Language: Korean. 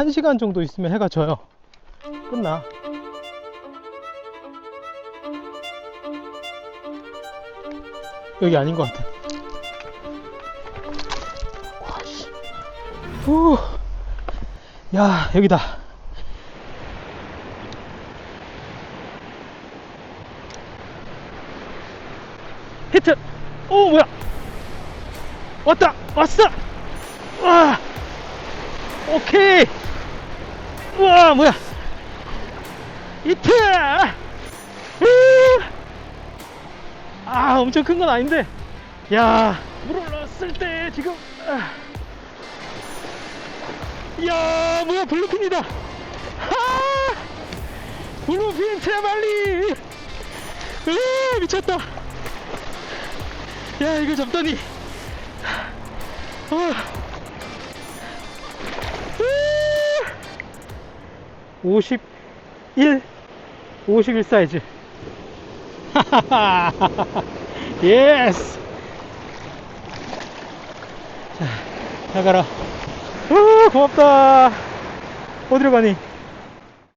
1시간 정도 있으면 해가 져요. 끝나. 여기 아닌 것 같아. 후. 야, 여기다. 히트! 오, 뭐야! 왔다! 왔어! 와! 오케이! 우와, 뭐야! 우! 아, 엄청 큰 건 아닌데. 야, 물 올라왔을 때 지금. 아. 이야, 뭐야, 블루핀이다! 하! 블루핀 제발리! 으, 미쳤다! 야, 이거 잡다니. 어. 51, 51 사이즈. 예스! 자, 나가라. 우, 고맙다. 어디로 가니?